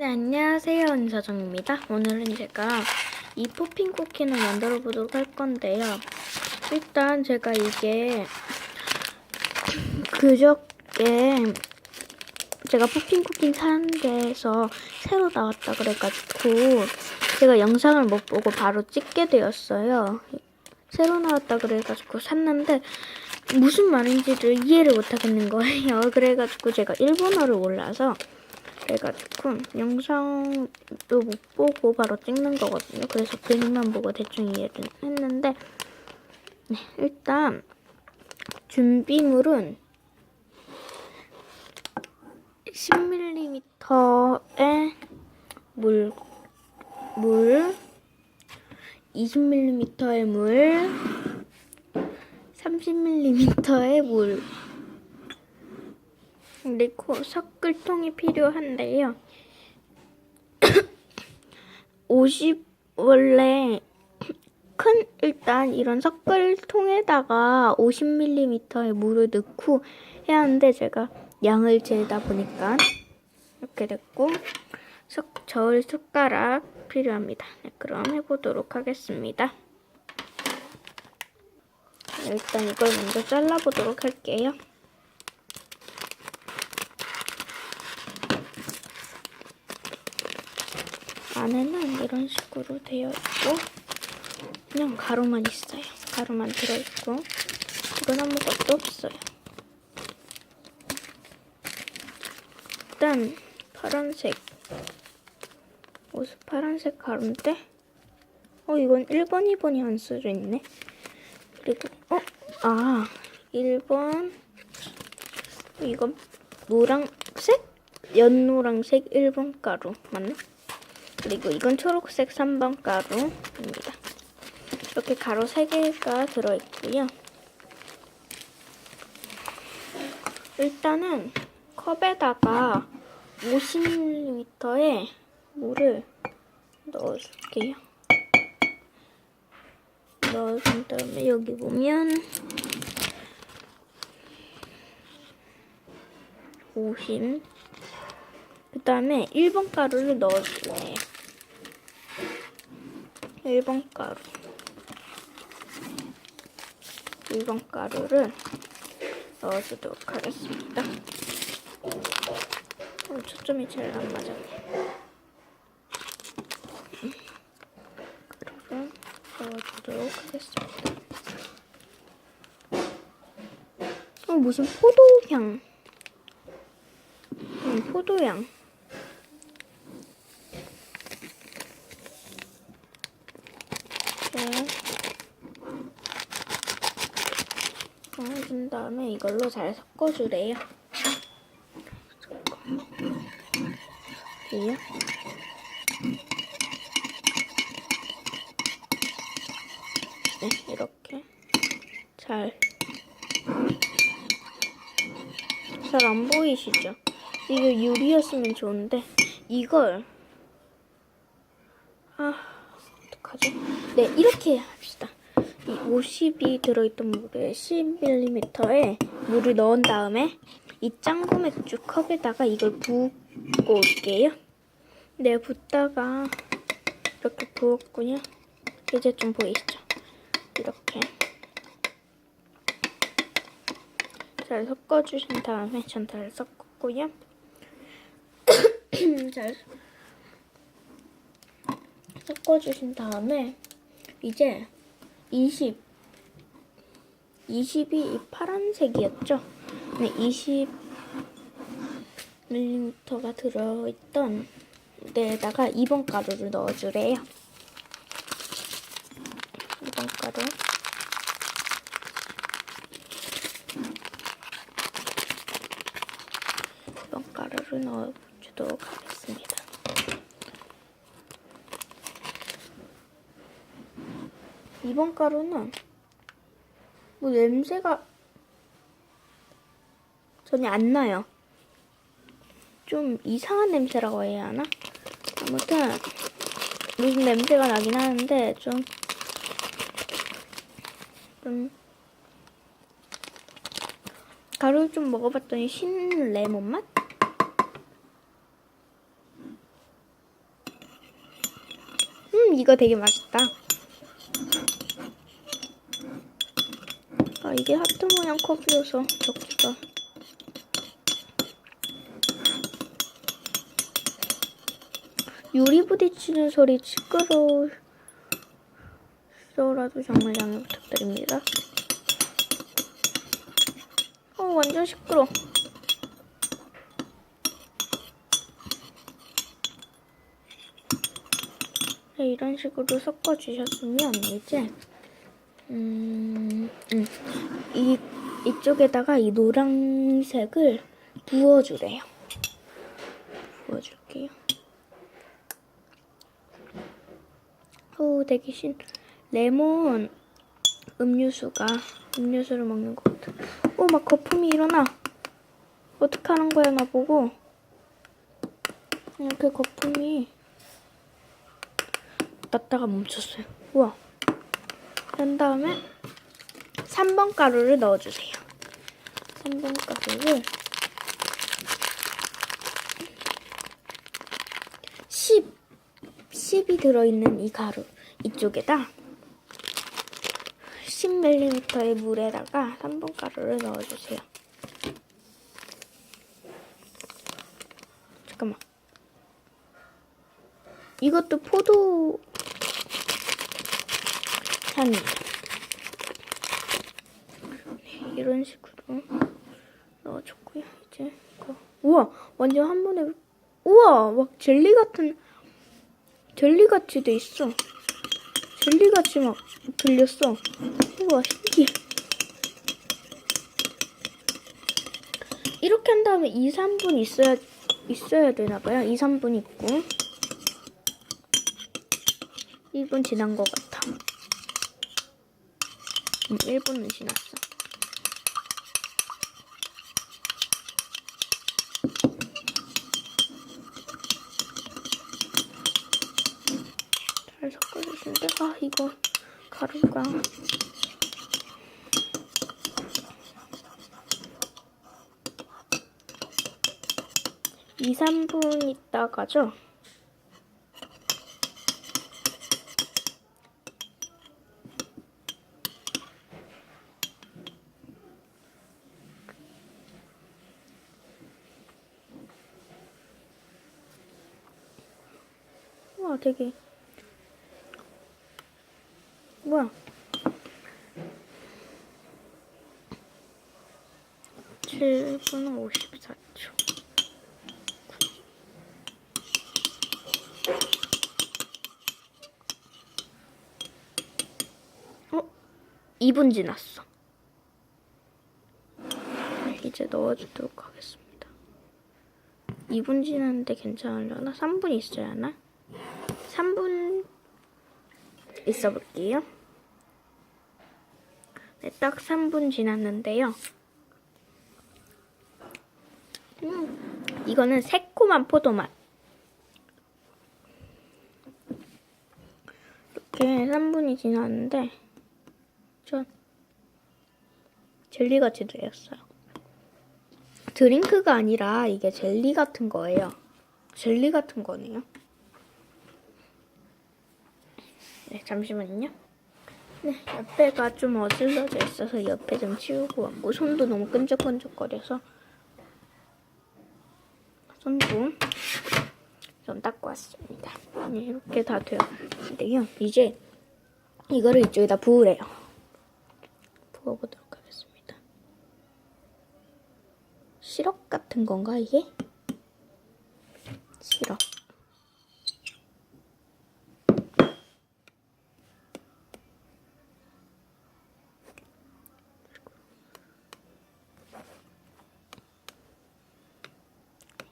네, 안녕하세요. 은서정입니다. 오늘은 제가 이 포핑 쿠키를 만들어 보도록 할 건데요. 일단 제가 이게 그저께 제가 포핑 쿠키 사는 데서 새로 나왔다 그래가지고 제가 영상을 못 보고 바로 찍게 되었어요. 새로 나왔다 그래가지고 샀는데 무슨 말인지를 이해를 못 하겠는 거예요. 그래가지고 제가 일본어를 몰라서 그래가지고 영상도 못 보고 바로 찍는 거거든요. 그래서 그림만 보고 대충 이해를 했는데 네, 일단 준비물은 10mm의 물, 물, 20mm의 물, 30mm의 물, 그리고 섞을 통이 필요한데요. 50 원래 큰 일단 이런 섞을 통에다가 50ml의 물을 넣고 해야 하는데 제가 양을 재다 보니까 이렇게 됐고 석, 저울 숟가락 필요합니다. 네, 그럼 해보도록 하겠습니다. 네, 일단 이걸 먼저 잘라보도록 할게요. 안에는 이런 식으로 되어 있고 그냥 가루만 있어요. 가루만 들어있고 이건 아무것도 없어요. 일단 파란색 옷 파란색 가루인데 어 이건 1번 2번이 안 써져 있네. 그리고 어 아 1번 이건 노랑색 연노랑색 1번 가루 맞나? 그리고 이건 초록색 3번 가루입니다. 이렇게 가루 3개가 들어있고요. 일단은 컵에다가 50ml의 물을 넣어줄게요. 넣어준 다음에 여기 보면 50. 그 다음에 1번 가루를 넣어줄게요. 1번 가루. 1번 가루를 넣어주도록 하겠습니다. 어, 초점이 잘안 맞았네. 가루를 넣어주도록 하겠습니다. 어, 무슨 포도향. 음, 포도향. 이렇게 넣어준 다음에 이걸로 잘 섞어주래요. 이요? 네, 이렇게 잘. 잘 안 보이시죠? 이게 유리였으면 좋은데 이걸 아 어떡하지? 네 이렇게 합시다. 이 50이 들어있던 물에 10mm의 물을 넣은 다음에 이 짱구 맥주 컵에다가 이걸 붓고 올게요. 네 붓다가 이렇게 부었군요. 이제 좀 보이시죠? 이렇게 잘 섞어주신 다음에 전 잘 섞었고요. 잘 섞어주신 다음에 이제 20 20이 이 파란색이었죠? 네, 20mm가 들어있던 데에다가 2번 가루를 넣어주래요. 2번 가루. 이번 가루를 넣어주도록 하겠습니다. 이번 가루는 뭐 냄새가 전혀 안 나요. 좀 이상한 냄새라고 해야 하나? 아무튼 무슨 냄새가 나긴 하는데 좀 좀 가루를 좀 먹어봤더니 신 레몬 맛? 음, 이거 되게 맛있다. 아, 이게 하트 모양 컵이어서 적지가. 유리 부딪히는 소리 시끄러워서라도 정말 양해 부탁드립니다. 어, 완전 시끄러. 네, 이런 식으로 섞어 주셨으면 이제 음, 음, 이 이쪽에다가 이 노란색을 부어주래요. 부어줄게요. 오, 대기신 레몬 음료수가 음료수를 먹는 것 같아. 오, 막 거품이 일어나. 어떡하는 거야, 나보고. 이렇게 거품이 났다가 멈췄어요. 우와. 그런 다음에 3번 가루를 넣어주세요. 3번 가루를 10, 10이 들어있는 이 가루 이쪽에다 10ml의 물에다가 3번 가루를 넣어주세요. 잠깐만. 이것도 포도 향이에요. 네, 이런 식으로 넣어줬고요. 이제 이거. 우와, 완전 한 번에 우와, 막 젤리 같은 젤리 같이 돼 있어. 젤리 같이 막 들렸어. 우와, 신기해. 이렇게 한 다음에 2, 3분 있어야 있어야 되나 봐요. 2, 3분 있고. 1분 지난 것 같아. 음, 1분은 지났어. 잘 섞어주시는데, 아, 이거 가루가. 이, 3분 있다가죠? 와, 되게. 10분 54초. 어? 2분 지났어. 이제 넣어주도록 하겠습니다. 2분 지났는데 괜찮으려나? 3분 있어야 하나? 3분 있어 볼게요. 네, 딱 3분 지났는데요. 음, 이거는 새콤한 포도맛. 이렇게 3분이 지났는데, 전 젤리같이 되었어요. 드링크가 아니라 이게 젤리 같은 거예요. 젤리 같은 거네요. 네, 잠시만요. 네, 옆에가 좀 어질러져 있어서 옆에 좀 치우고 왔고 손도 너무 끈적끈적거려서 손도 좀 닦고 왔습니다. 네, 이렇게 다 되었는데요. 이제 이거를 이쪽에다 부으래요. 부어보도록 하겠습니다. 시럽 같은 건가 이게? 시럽.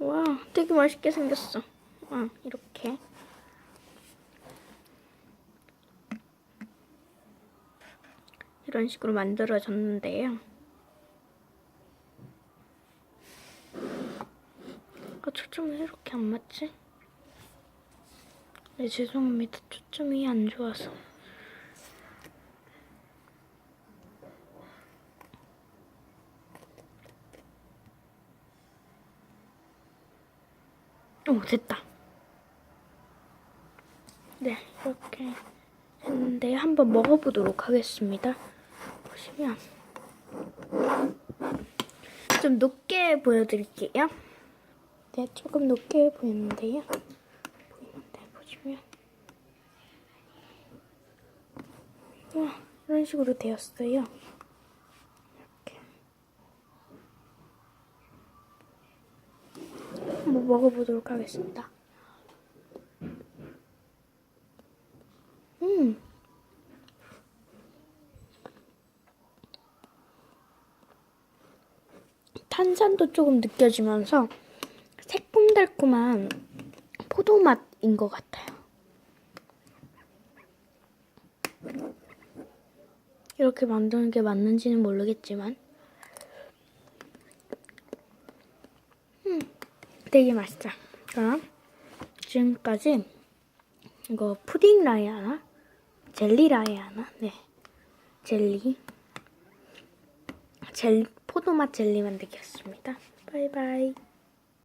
와, 되게 맛있게 생겼어. 와, 이렇게. 이런 식으로 만들어졌는데요. 아, 초점이 왜 이렇게 안 맞지? 네, 죄송합니다. 초점이 안 좋아서. 오, 됐다. 네, 이렇게 했는데 한번 먹어보도록 하겠습니다. 보시면 좀 높게 보여드릴게요. 네, 조금 높게 보이는데요. 보이는데 보시면 와, 이런 식으로 되었어요. 이렇게 한번 먹어보도록 하겠습니다. 음. 탄산도 조금 느껴지면서 새콤달콤한 포도 맛인 것 같아요. 이렇게 만드는 게 맞는지는 모르겠지만, 되게 맛있어. 그럼 지금까지 이거 푸딩 라이 하나, 젤리 라이 하나, 네, 젤리, 젤 포도맛 젤리 만들기였습니다. 바이바이.